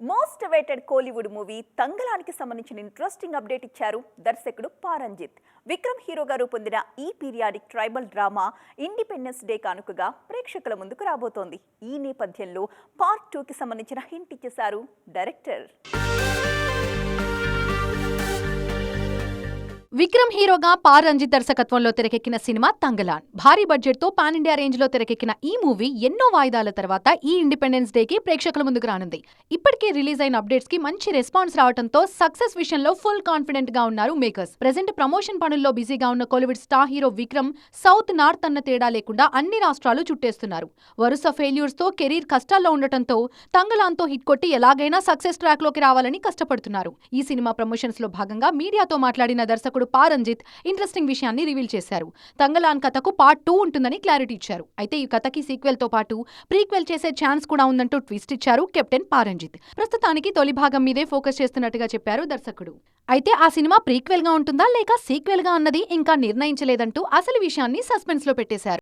Most awaited Kollywood movie తంగలానికి సంబంధించిన interesting update ఇచ్చారు దర్శకుడు పారంజిత్. విక్రమ్ హీరోగా రూపొందిన ఈ periodic tribal drama independence day కానుకగా ప్రేక్షకుల ముందుకు రాబోతోంది. ఈ నేపథ్యంలో పార్ట్ టూకి సంబంధించిన హింట్ ఇచ్చేశారు డైరెక్టర్ విక్రమ్ హీరోగా పార్ రంజిత్ దర్శకత్వంలో తెరకెక్కిన సినిమా తంగలాన్. భారీ బడ్జెట్తో పాన్ ఇండియా రేంజ్లో తెరకెక్కిన ఈ మూవీ ఎన్నో వాయిదాల తర్వాత ఈ ఇండిపెండెన్స్ డే కి ప్రేక్షకుల ముందుకు రానుంది. ఇప్పటికే రిలీజ్ అయిన అప్డేట్స్కి మంచి రెస్పాన్స్ రావడంతో సక్సెస్ విషయంలో ఫుల్ కాన్ఫిడెంట్గా ఉన్నారు మేకర్స్. ప్రెసెంట్ ప్రమోషన్ పనుల్లో బిజీగా ఉన్న Kollywood star hero Vikram south north అన్న తేడా లేకుండా అన్ని రాష్ట్రాలు చుట్టేస్తున్నారు. వరుస ఫెయిల్యూర్స్తో కెరీర్ కష్టాల్లో ఉండటంతో తంగలాన్తో హిట్ కొట్టి ఎలాగైనా సక్సెస్ ట్రాక్లోకి రావాలని కష్టపడుతున్నారు. ఈ సినిమా ప్రమోషన్స్లో భాగంగా మీడియాతో మాట్లాడిన దర్శకుడు పా రంజిత్ ఇంట్రెస్టింగ్ విషయాన్ని రివీల్ చేశారు. తంగలాన్ కథకు పార్ట్ టూ ఉంటుందని క్లారిటీ ఇచ్చారు. అయితే ఈ కథకి సీక్వెల్తో పాటు ప్రీక్వెల్ చేసే ఛాన్స్ కూడా ఉందంటూ ట్విస్ట్ ఇచ్చారు కెప్టెన్ పారంజిత్. ప్రస్తుతానికి తొలి భాగం మీదే ఫోకస్ చేస్తున్నట్టుగా చెప్పారు దర్శకుడు. అయితే ఆ సినిమా ప్రీక్వెల్గా ఉంటుందా లేక సీక్వెల్గా అన్నది ఇంకా నిర్ణయించలేదంటూ అసలు విషయాన్ని సస్పెన్స్లో పెట్టేశారు.